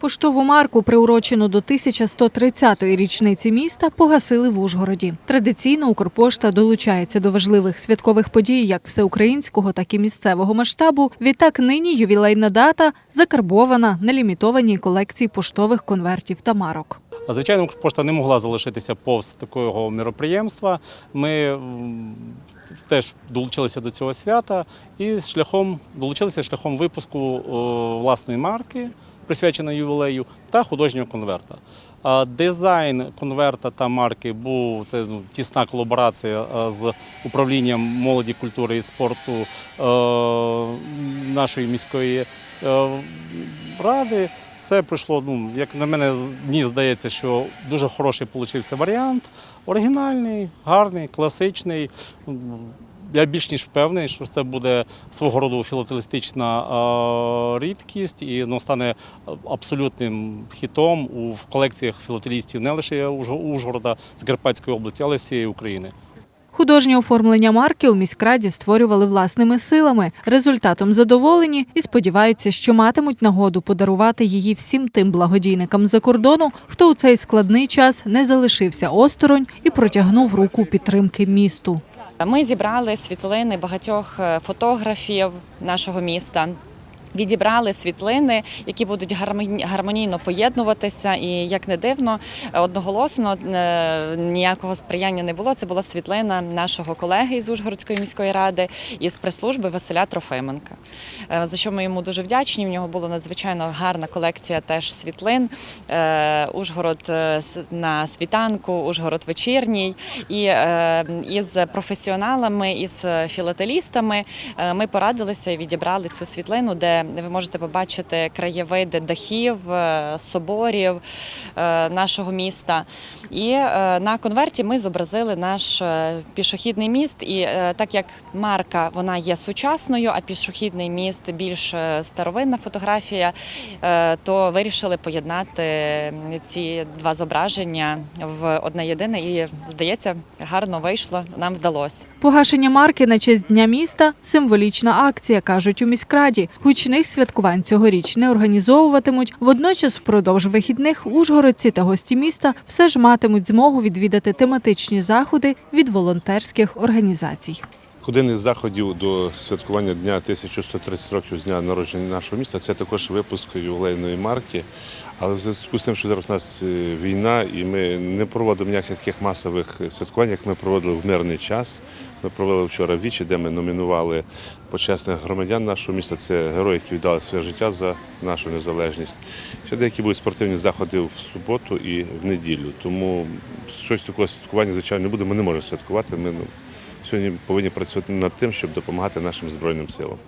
Поштову марку, приурочену до 1130-ї річниці міста, погасили в Ужгороді. Традиційно Укрпошта долучається до важливих святкових подій як всеукраїнського, так і місцевого масштабу. Відтак нині ювілейна дата закарбована на лімітованій колекції поштових конвертів та марок. Звичайно, Укрпошта не могла залишитися повз такого міроприємства. Ми теж долучилися до цього свята і шляхом долучилися шляхом випуску о, власної марки, присвяченої ювілею, та художнього конверта. Дизайн конверта та марки був це ну, тісна колаборація е, з управлінням молоді, культури і спорту е, нашої міської е, ради. Все пройшло, ну, як на мене, мені здається, що дуже хороший получився варіант. Оригінальний, гарний, класичний. Я більш ніж впевнений, що це буде свого роду філателістична рідкість і ну, стане абсолютним хітом у в колекціях філателістів не лише Ужгорода, Закарпатської області, але всієї України. Художнє оформлення марки у міськраді створювали власними силами. Результатом задоволені і сподіваються, що матимуть нагоду подарувати її всім тим благодійникам за кордону, хто у цей складний час не залишився осторонь і протягнув руку підтримки місту. Ми зібрали світлини багатьох е, фотографів нашого міста. Відібрали світлини, які будуть гармоні- гармонійно поєднуватися, і як не дивно, одноголосно е, ніякого сприяння не було. Це була світлина нашого колеги із Ужгородської міської ради із прес-служби Василя Трофименка. Е, За що ми йому дуже вдячні. У нього була надзвичайно гарна колекція теж світлин. Е, Ужгород на світанку, Ужгород вечірній. І із професіоналами, із філателістами ми порадилися і відібрали цю світлину, де ви можете побачити краєвиди дахів, е, соборів е, нашого міста. І е, на конверті ми зобразили наш пішохідний міст. І так як марка вона є сучасною, а пішохідний міст більш старовинна фотографія, то вирішили поєднати ці два зображення в одне єдине. І здається, гарно вийшло. Нам вдалося. Погашення марки на честь дня міста символічна акція, кажуть у міськраді. Гучних святкувань цьогоріч не організовуватимуть. Водночас, впродовж вихідних ужгородці та гості міста все ж матимуть змогу відвідати тематичні заходи від волонтерських організацій. Один із заходів до святкування дня 1130 років з дня народження нашого міста це також випуск ювілейної марки. Але в зв'язку з тим, що зараз у нас е, війна, і ми не проводимо ніяких масових святкувань, як ми проводили в мирний час. Ми провели вчора вічі, де ми номінували почесних громадян нашого міста. Це герої, які віддали своє життя за нашу незалежність. Ще деякі будуть спортивні заходи в суботу і в неділю. Тому щось такого святкування, звичайно, не буде. Ми не можемо святкувати. Ми ну, сьогодні повинні працювати над тим, щоб допомагати нашим збройним силам.